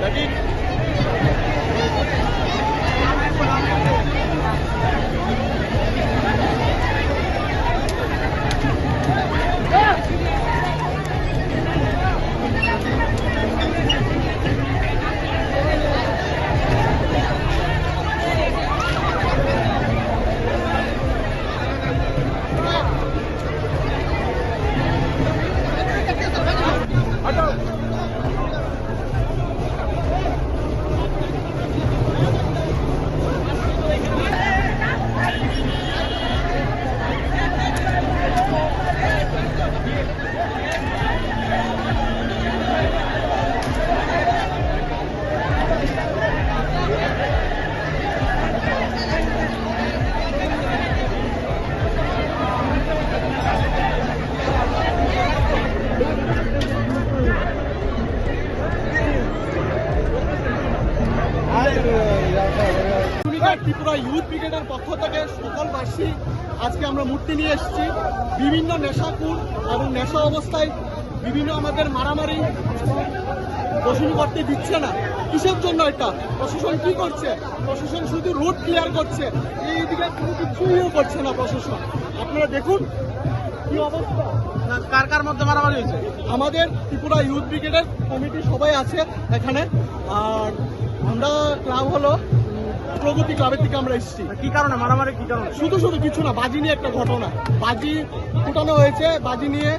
Thank you. শনিবার Tripura youth ব্রিগেডের পক্ষ থেকে সকলবাসী আজকে আমরা মূর্তি নিয়ে এসেছি। বিভিন্ন নেশাকুর এবং নেশা অবস্থায় বিভিন্ন আমাদের মারামারি বসুন করতে দিচ্ছে না। কিসের জন্য এটা? প্রশাসন কি করছে? প্রশাসন শুধু রোড ক্লিয়ার করছে। এইদিকে কোনো কিছুই করছে না প্রশাসন। আপনারা দেখুন কি অবস্থা। কার কার মধ্যে মারামারি হয়েছে? আমাদের ত্রিপুরা ইউথ ব্রিগেডের কমিটি সবাই আছে এখানে। আর আমরা ক্লাব হলো প্রগতি ক্লাবের থেকে আমরা এসেছি। কি কারণে? মারামারি কি কারণে? শুধু শুধু কিছু না বাজি নিয়ে একটা ঘটনা। বাজি ফুটানো হয়েছে বাজি নিয়ে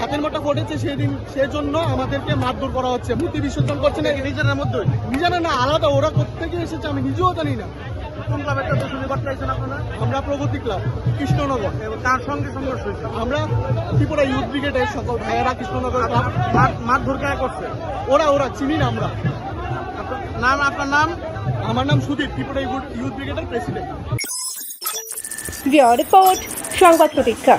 হাতের মোটা ফুটেছে সেদিন সেজন্য আমাদেরকে মারধর করা হচ্ছে। মূর্তি বিসর্জন করছে না। নিজেদের মধ্যে? নিজেরা না আলাদা। ওরা কোথেকে এসেছে আমি নিজেও জানি না। কোন ক্লাবের তো শনিবার চাইছেন আপনারা? আমরা প্রগতি ক্লাব কৃষ্ণনগর। এবং তার সঙ্গে সংঘর্ষ হয়েছে। আমরা ত্রিপুরা ইউথ ব্রিগেডের সকল ভাইয়েরা কৃষ্ণনগর মারধর করছে? ওরা ওরা চিনি না আমরা। নাম আপনার নাম? আমার নাম সুদীপ ত্রিপুরা ইউথ ব্রিগেডের প্রেসিডেন্ট রিপোর্ট সংবাদ প্রতীক্ষা।